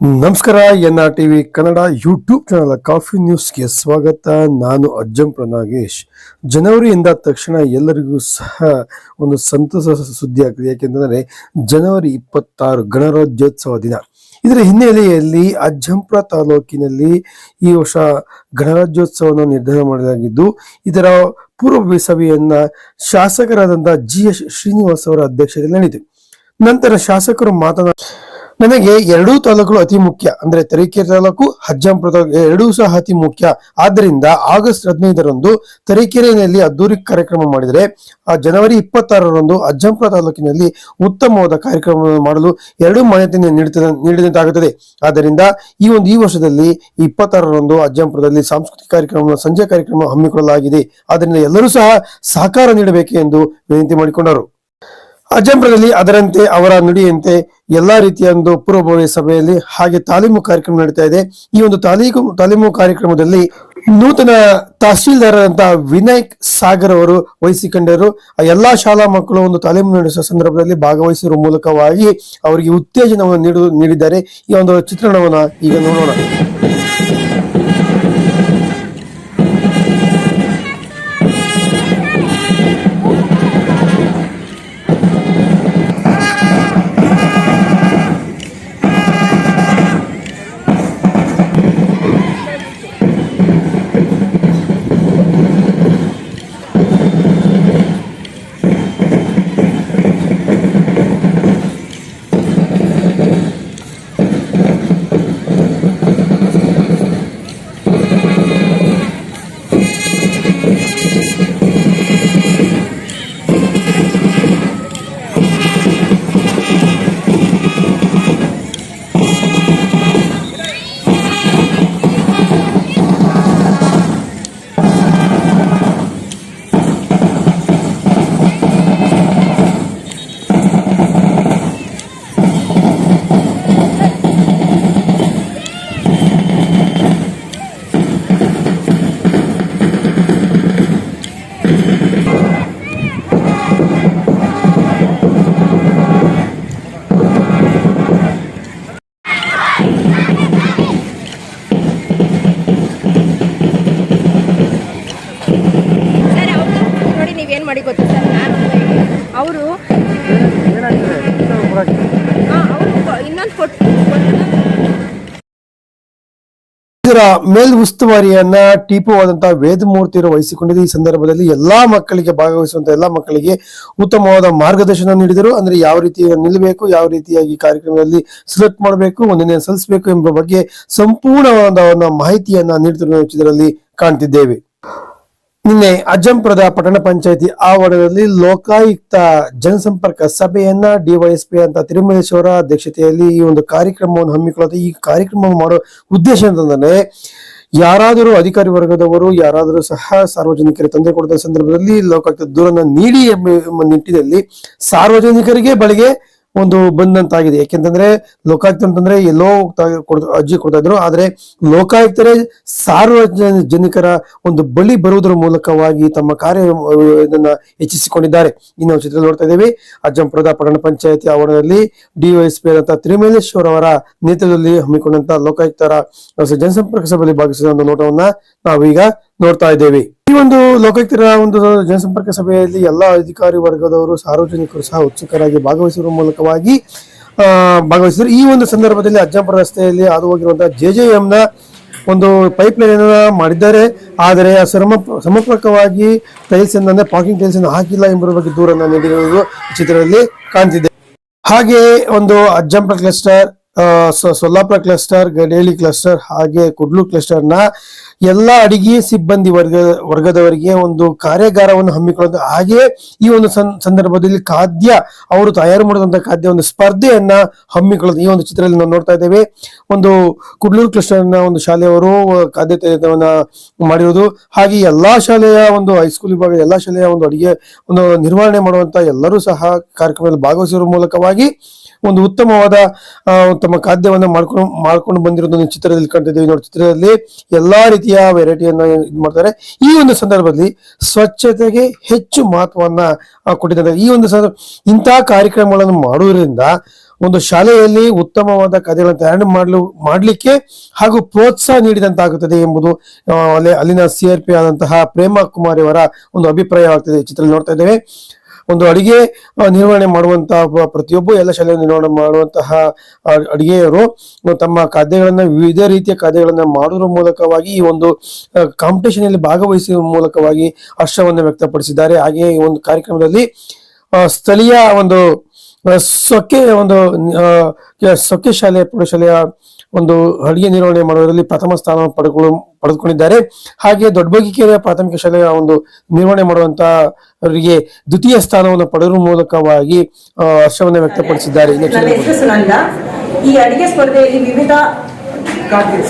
ನಮಸ್ಕಾರ N R TV Kannada YouTube channel coffee ನ್ಯೂಸ್ಗೆ ಸ್ವಾಗತ. ನಾನು ಅಜ್ಜಂಪ್ರ ನಾಗೇಶ್ ಜನವರಿಯಿಂದ ತಕ್ಷಣ ಎಲ್ಲರಿಗೂ ಸಹ ಒಂದು ಸಂತಸ ಸುದ್ದಿ ಆಗ್ತದೆ. ಯಾಕೆಂದರೆ ಜನವರಿ ಇಪ್ಪತ್ತಾರು ಗಣರಾಜ್ಯೋತ್ಸವ ದಿನ. ಇದರ ಹಿನ್ನೆಲೆಯಲ್ಲಿ ಅಜ್ಜಂಪುರ ತಾಲೂಕಿನಲ್ಲಿ ಈ ವರ್ಷ ಗಣರಾಜ್ಯೋತ್ಸವವನ್ನು ನಿರ್ಧಾರ ಮಾಡಲಾಗಿದ್ದು, ಇದರ ಪೂರ್ವ ಸಭೆಯನ್ನ ಶಾಸಕರಾದಂತಹ ಜಿ ಎಸ್ ಶ್ರೀನಿವಾಸ್ ಅವರ ಅಧ್ಯಕ್ಷತೆಯಲ್ಲಿ ನಡೆಯಿತು ನಂತರ ಶಾಸಕರು ಮಾತನಾಡಿ ನನಗೆ ಎರಡೂ ತಾಲೂಕುಗಳು ಅತಿ ಮುಖ್ಯ. ಅಂದ್ರೆ ತರೀಕೆರೆ ತಾಲೂಕು, ಹಜ್ಜಂಪುರ ತಾಲೂಕು, ಎರಡೂ ಸಹ ಅತಿ ಮುಖ್ಯ. ಆದ್ದರಿಂದ ಆಗಸ್ಟ್ ಹದಿನೈದರಂದು ತರೀಕೆರೆಯಲ್ಲಿ ಅದ್ದೂರಿ ಕಾರ್ಯಕ್ರಮ ಮಾಡಿದರೆ ಜನವರಿ ಇಪ್ಪತ್ತಾರರಂದು ಅಜ್ಜಂಪುರ ತಾಲೂಕಿನಲ್ಲಿ ಉತ್ತಮವಾದ ಕಾರ್ಯಕ್ರಮವನ್ನು ಮಾಡಲು ಎರಡೂ ಮಾನ್ಯತೆಯನ್ನು ನೀಡಿದಂತಾಗುತ್ತದೆ. ಆದ್ದರಿಂದ ಈ ಒಂದು, ಈ ವರ್ಷದಲ್ಲಿ ಇಪ್ಪತ್ತಾರರಂದು ಅಜ್ಜಂಪುರದಲ್ಲಿ ಸಾಂಸ್ಕೃತಿಕ ಕಾರ್ಯಕ್ರಮ, ಸಂಜೆ ಕಾರ್ಯಕ್ರಮ ಹಮ್ಮಿಕೊಳ್ಳಲಾಗಿದೆ. ಆದ್ದರಿಂದ ಎಲ್ಲರೂ ಸಹ ಸಹಕಾರ ನೀಡಬೇಕು ಎಂದು ವಿನಂತಿ ಮಾಡಿಕೊಂಡರು. ಅಜಂಪುರದಲ್ಲಿ ಅದರಂತೆ, ಅವರ ನುಡಿಯಂತೆ ಎಲ್ಲಾ ರೀತಿಯ ಒಂದು ಪೂರ್ವಭಾವಿ ಸಭೆಯಲ್ಲಿ ಹಾಗೆ ತಾಲೀಮು ಕಾರ್ಯಕ್ರಮ ನಡೀತಾ ಇದೆ. ಈ ಒಂದು ತಾಲೀಕು, ತಾಲೀಮು ಕಾರ್ಯಕ್ರಮದಲ್ಲಿ ನೂತನ ತಹಸೀಲ್ದಾರರಂತಹ ವಿನಾಯಕ್ ಸಾಗರ್ ಅವರು ವಹಿಸಿಕೊಂಡರು. ಎಲ್ಲಾ ಶಾಲಾ ಮಕ್ಕಳು ಒಂದು ತಾಲೀಮು ನಡೆಸುವ ಸಂದರ್ಭದಲ್ಲಿ ಭಾಗವಹಿಸಿರುವ ಮೂಲಕವಾಗಿ ಅವರಿಗೆ ಉತ್ತೇಜನವನ್ನು ನೀಡು, ನೀಡಿದ್ದಾರೆ. ಈ ಒಂದು ಚಿತ್ರಣವನ್ನು ಈಗ ನೋಡೋಣ. ಇದರ ಮೇಲ್ ಉಸ್ತುವಾರಿಯನ್ನ ಆದಂತಹ ವೇದಮೂರ್ತಿಯರು ವಹಿಸಿಕೊಂಡಿದ್ದು ಈ ಸಂದರ್ಭದಲ್ಲಿ ಎಲ್ಲಾ ಮಕ್ಕಳಿಗೆ ಭಾಗವಹಿಸುವಂತ ಎಲ್ಲಾ ಮಕ್ಕಳಿಗೆ ಉತ್ತಮವಾದ ಮಾರ್ಗದರ್ಶನ ನೀಡಿದರು. ಅಂದ್ರೆ ಯಾವ ರೀತಿ ನಿಲ್ಲಬೇಕು ಯಾವ ರೀತಿಯಾಗಿ ಕಾರ್ಯಕ್ರಮದಲ್ಲಿ ಸೆಲೆಕ್ಟ್ ಮಾಡಬೇಕು ಒಂದನೇ ಸಲ್ಲಿಸಬೇಕು ಎಂಬ ಬಗ್ಗೆ ಸಂಪೂರ್ಣವಾದ ಮಾಹಿತಿಯನ್ನ ನೀಡುತ್ತಿರುವ ಚಿತ್ರದಲ್ಲಿ ಕಾಣ್ತಿದ್ದೇವೆ. ನಿನ್ನೆ ಅಜ್ಜಂಪುರದ ಪಟ್ಟಣ ಪಂಚಾಯತಿ ಆವರಣದಲ್ಲಿ ಲೋಕಾಯುಕ್ತ ಜನಸಂಪರ್ಕ ಸಭೆಯನ್ನ ಡಿವೈಎಸ್ಪಿ ಅಂತ ತಿರುಮಲೇಶ್ವರ ಅಧ್ಯಕ್ಷತೆಯಲ್ಲಿ ಈ ಒಂದು ಕಾರ್ಯಕ್ರಮವನ್ನು ಹಮ್ಮಿಕೊಳ್ಳುತ್ತೆ ಈ ಕಾರ್ಯಕ್ರಮ ಮಾಡೋ ಉದ್ದೇಶ ಅಂತಂದ್ರೆ ಯಾರಾದರೂ ಅಧಿಕಾರಿ ವರ್ಗದವರು, ಯಾರಾದರೂ ಸಹ ಸಾರ್ವಜನಿಕರಿಗೆ ತೊಂದರೆ ಕೊಡುವ ಸಂದರ್ಭದಲ್ಲಿ ಲೋಕಾಯುಕ್ತ ದೂರನ್ನ ನೀಡಿ ಎಂಬ ನಿಟ್ಟಿನಲ್ಲಿ ಸಾರ್ವಜನಿಕರಿಗೆ ಬಳಿಗೆ ಒಂದು ಬಂದಂತಾಗಿದೆ. ಯಾಕೆಂತಂದ್ರೆ ಲೋಕಾಯುಕ್ತ ಅಂತಂದ್ರೆ ಎಲ್ಲೋ ಅಜ್ಜಿ ಕೊಡ್ತಾ ಇದ್ರು. ಆದ್ರೆ ಲೋಕಾಯುಕ್ತರೇ ಸಾರ್ವಜನಿಕರ ಒಂದು ಬಳಿ ಬರುವುದರ ಮೂಲಕವಾಗಿ ತಮ್ಮ ಕಾರ್ಯ ಇದನ್ನ ಹೆಚ್ಚಿಸಿಕೊಂಡಿದ್ದಾರೆ. ಇನ್ನು ನಾವು ಚಿತ್ರ ನೋಡ್ತಾ ಇದ್ದೇವೆ. ಅಜ್ಜಂಪುರದ ಪಟ್ಟಣ ಪಂಚಾಯತಿ ಆವರಣದಲ್ಲಿ ಡಿವೈಎಸ್ಪಿ ಆದಂತಹ ತಿರುಮಲೇಶ್ವರ್ ಅವರ ನೇತೃತ್ವದಲ್ಲಿ ಹಮ್ಮಿಕೊಂಡಂತ ಲೋಕಾಯುಕ್ತರ ಜನಸಂಪರ್ಕ ಸಭೆಯಲ್ಲಿ ಭಾಗವಹಿಸಿದ ಒಂದು ನೋಟವನ್ನ ನಾವೀಗ ನೋಡ್ತಾ ಇದ್ದೇವೆ. ಈ ಒಂದು ಲೋಕಾಯುಕ್ತರ ಒಂದು ಜನಸಂಪರ್ಕ ಸಭೆಯಲ್ಲಿ ಎಲ್ಲಾ ಅಧಿಕಾರಿ ವರ್ಗದವರು, ಸಾರ್ವಜನಿಕರು ಸಹ ಉತ್ಸುಕರಾಗಿ ಭಾಗವಹಿಸುವ ಮೂಲಕವಾಗಿ ಭಾಗವಹಿಸಿದರು. ಈ ಒಂದು ಸಂದರ್ಭದಲ್ಲಿ ಅಜ್ಜಂಪುರ ರಸ್ತೆಯಲ್ಲಿ ಹಾದು ಹೋಗಿರುವಂತಹ ಜೆ ಜೆ ಒಂದು ಪೈಪ್ ಲೈನ್ ಮಾಡಿದ್ದಾರೆ. ಆದರೆ ಸಮರ್ಪಕವಾಗಿ ಟೈಲ್ಸ್ ಅಂದ್ರೆ ಪಾರ್ಕಿಂಗ್ ಟೈಲ್ಸ್ ಅನ್ನು ಹಾಕಿಲ್ಲ ಎಂಬುದರ ಬಗ್ಗೆ ದೂರನ್ನು ನೀಡಿರುವುದು ಚಿತ್ರದಲ್ಲಿ ಕಾಣ್ತಿದೆ. ಹಾಗೆ ಒಂದು Ajjampura cluster Sollapura cluster, Gadeli cluster ಹಾಗೆ ಕುಡ್ಲು ಕ್ಲಸ್ಟರ್ನ ಎಲ್ಲ ಅಡಿಗೆ ಸಿಬ್ಬಂದಿ ವರ್ಗ, ವರ್ಗದವರಿಗೆ ಒಂದು ಕಾರ್ಯಾಗಾರವನ್ನು ಹಮ್ಮಿಕೊಳ್ಳೋದು. ಹಾಗೆ ಈ ಒಂದು ಸಂದರ್ಭದಲ್ಲಿ ಖಾದ್ಯ ಅವರು ತಯಾರು ಮಾಡಿದಂತಹ ಖಾದ್ಯ ಒಂದು ಸ್ಪರ್ಧೆಯನ್ನ ಹಮ್ಮಿಕೊಳ್ಳೋದು. ಈ ಒಂದು ಚಿತ್ರದಲ್ಲಿ ನಾವು ನೋಡ್ತಾ ಇದ್ದೇವೆ. ಒಂದು ಕುಡ್ಲೂರು ಕ್ಲಸ್ಟರ್ನ ಒಂದು ಶಾಲೆಯವರು ಖಾದ್ಯ ಮಾಡಿರುವುದು ಹಾಗೆ ಎಲ್ಲಾ ಶಾಲೆಯ ಒಂದು ಹೈಸ್ಕೂಲ್ ವಿಭಾಗ, ಎಲ್ಲಾ ಶಾಲೆಯ ಒಂದು ಅಡಿಗೆ, ಒಂದು ನಿರ್ವಹಣೆ ಮಾಡುವಂತ ಎಲ್ಲರೂ ಸಹ ಕಾರ್ಯಕ್ರಮದಲ್ಲಿ ಭಾಗವಹಿಸುವ ಮೂಲಕವಾಗಿ ಒಂದು ಉತ್ತಮವಾದ ತಮ್ಮ ಖಾದ್ಯವನ್ನು ಮಾಡ್ಕೊಂಡು ಮಾಡ್ಕೊಂಡು ಬಂದಿರೋದನ್ನು ಚಿತ್ರದಲ್ಲಿ ಕಾಣ್ತಿದ್ದೀವಿ ನೋಡಿ, ಚಿತ್ರದಲ್ಲಿ ಎಲ್ಲಾ ರೀತಿಯ ವೆರೈಟಿಯನ್ನ ಇದು ಮಾಡ್ತಾರೆ. ಈ ಒಂದು ಸಂದರ್ಭದಲ್ಲಿ ಸ್ವಚ್ಛತೆಗೆ ಹೆಚ್ಚು ಮಹತ್ವವನ್ನ ಕೊಟ್ಟಿದ್ದಾರೆ. ಈ ಒಂದು ಸಂದರ್ಭ ಇಂತಹ ಕಾರ್ಯಕ್ರಮಗಳನ್ನು ಮಾಡುವುದರಿಂದ ಒಂದು ಶಾಲೆಯಲ್ಲಿ ಉತ್ತಮವಾದ ಕಥೆಗಳನ್ನು ತಯಾರು ಮಾಡಲು, ಮಾಡಲಿಕ್ಕೆ ಹಾಗೂ ಪ್ರೋತ್ಸಾಹ ನೀಡಿದಂತಾಗುತ್ತದೆ ಎಂಬುದು ಅಲ್ಲಿ- ಅಲ್ಲಿನ ಸಿ ಆರ್ ಪಿ ಆದಂತಹ ಪ್ರೇಮ ಕುಮಾರಿ ಅವರ ಒಂದು ಅಭಿಪ್ರಾಯವಾಗ್ತದೆ ಚಿತ್ರದಲ್ಲಿ ಚಿತ್ರ ನೋಡ್ತಾ ಇದ್ದೇವೆ. ಒಂದು ಅಡಿಗೆ ನಿರ್ವಹಣೆ ಮಾಡುವಂತಹ ಪ್ರತಿಯೊಬ್ಬ ಎಲ್ಲ ಶಾಲೆಯ ನಿರ್ವಹಣೆ ಮಾಡುವಂತಹ ಅಡಿಗೆಯವರು ತಮ್ಮ ಖಾದ್ಯಗಳನ್ನ ವಿವಿಧ ರೀತಿಯ ಖಾದ್ಯಗಳನ್ನ ಮಾಡುವ ಮೂಲಕವಾಗಿ ಈ ಒಂದು ಕಾಂಪಿಟೇಷನ್ ಅಲ್ಲಿ ಭಾಗವಹಿಸುವ ಮೂಲಕವಾಗಿ ಹರ್ಷವನ್ನು ವ್ಯಕ್ತಪಡಿಸಿದ್ದಾರೆ. ಹಾಗೆಯೇ ಈ ಒಂದು ಕಾರ್ಯಕ್ರಮದಲ್ಲಿ ಸ್ಥಳೀಯ ಒಂದು ಸೊಕ್ಕೆ ಒಂದು ಸೊಕ್ಕೆ ಶಾಲೆ, ಪ್ರೌಢಶಾಲೆಯ ಒಂದು ಅಡುಗೆ ನಿರ್ವಹಣೆ ಮಾಡುವುದರಲ್ಲಿ ಪ್ರಥಮ ಸ್ಥಾನ ಪಡೆದುಕೊಳ್ಳ ಪಡೆದುಕೊಂಡಿದ್ದಾರೆ ಹಾಗೆ ದೊಡ್ಡಬಗಿಕೆರೆಯ ಪ್ರಾಥಮಿಕ ಶಾಲೆಯ ಒಂದು ನಿರ್ವಹಣೆ ಮಾಡುವಂತಹ ಅವರಿಗೆ ದ್ವಿತೀಯ ಸ್ಥಾನವನ್ನು ಪಡೆಯುವ ಮೂಲಕವಾಗಿ ಹರ್ಷವನ್ನು ವ್ಯಕ್ತಪಡಿಸಿದ್ದಾರೆ ಈ ಅಡಿಗೆ ಸ್ಪರ್ಧೆಯಲ್ಲಿ ವಿವಿಧ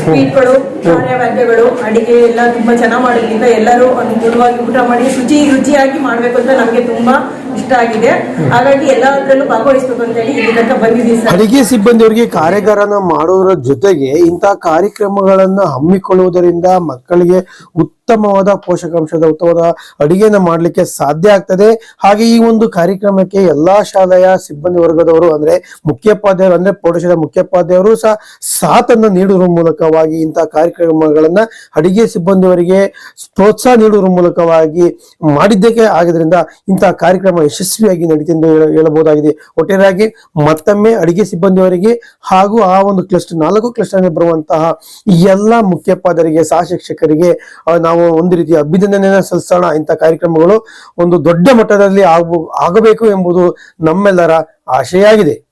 ಸ್ವೀಟ್ಗಳು ಕಾರ್ಯವಾದ್ಯಗಳು ಅಡಿಗೆ ಎಲ್ಲ ತುಂಬಾ ಚೆನ್ನಾಗಿ ಮಾಡೋದ್ರಿಂದ ಎಲ್ಲರೂ ಅನುಕೂಲವಾಗಿ ಊಟ ಮಾಡಿ ಶುಚಿ ರುಚಿಯಾಗಿ ಮಾಡ್ಬೇಕು ಅಂತ ನಮಗೆ ತುಂಬಾ ಇಷ್ಟ ಆಗಿದೆ. ಹಾಗಾಗಿ ಎಲ್ಲದರಲ್ಲೂ ಭಾಗವಹಿಸ್ಬೇಕು ಅಂತ ಹೇಳಿ ಇಲ್ಲಿ ತನಕ ಬಂದಿದ್ದೀವಿ ಸರ್. ಅಡಿಗೆ ಸಿಬ್ಬಂದಿಯವರಿಗೆ ಕಾರ್ಯಾಗಾರನ ಮಾಡೋದ್ರ ಜೊತೆಗೆ ಇಂತಹ ಕಾರ್ಯಕ್ರಮಗಳನ್ನ ಹಮ್ಮಿಕೊಳ್ಳುವುದರಿಂದ ಮಕ್ಕಳಿಗೆ ಉತ್ತಮವಾದ ಪೋಷಕಾಂಶದ ಉತ್ತಮವಾದ ಅಡಿಗೆಯನ್ನು ಮಾಡ್ಲಿಕ್ಕೆ ಸಾಧ್ಯ ಆಗ್ತದೆ. ಹಾಗೆ ಈ ಒಂದು ಕಾರ್ಯಕ್ರಮಕ್ಕೆ ಎಲ್ಲಾ ಶಾಲೆಯ ಸಿಬ್ಬಂದಿ ವರ್ಗದವರು ಅಂದ್ರೆ ಮುಖ್ಯೋಪಾಧ್ಯಾಯರು ಅಂದ್ರೆ ಪ್ರೌಢಶಾಲೆ ಮುಖ್ಯೋಪಾಧ್ಯಾಯರು ಸಹ ಸಾಥನ್ನ ಮೂಲಕವಾಗಿ ಇಂತಹ ಕಾರ್ಯಕ್ರಮಗಳನ್ನ ಅಡಿಗೆ ಸಿಬ್ಬಂದಿಯವರಿಗೆ ಪ್ರೋತ್ಸಾಹ ನೀಡುವ ಮೂಲಕವಾಗಿ ಮಾಡಿದ್ದಕ್ಕೆ ಆಗಿದ್ರಿಂದ ಇಂತಹ ಕಾರ್ಯಕ್ರಮ ಯಶಸ್ವಿಯಾಗಿ ನಡೀತು ಎಂದು ಹೇಳ- ಹೇಳಬಹುದಾಗಿದೆ. ಒಟ್ಟಾರೆಯಾಗಿ ಮತ್ತೊಮ್ಮೆ ಅಡಿಗೆ ಸಿಬ್ಬಂದಿಯವರಿಗೆ ಹಾಗೂ ಆ ಒಂದು ಕ್ಲಸ್ಟರ್ ನಾಲ್ಕು ಕ್ಲಸ್ಟರ್ ಬರುವಂತಹ ಎಲ್ಲ ಮುಖ್ಯೋಪಾಧ್ಯಾಯರಿಗೆ, ಸಹ ಶಿಕ್ಷಕರಿಗೆ ನಾವು ಒಂದು ರೀತಿಯ ಅಭಿನಂದನೆಯನ್ನು ಸಲ್ಲಿಸೋಣ. ಇಂಥ ಕಾರ್ಯಕ್ರಮಗಳು ಒಂದು ದೊಡ್ಡ ಮಟ್ಟದಲ್ಲಿ ಆಗು ಆಗಬೇಕು ಎಂಬುದು ನಮ್ಮೆಲ್ಲರ ಆಶೆಯಾಗಿದೆ.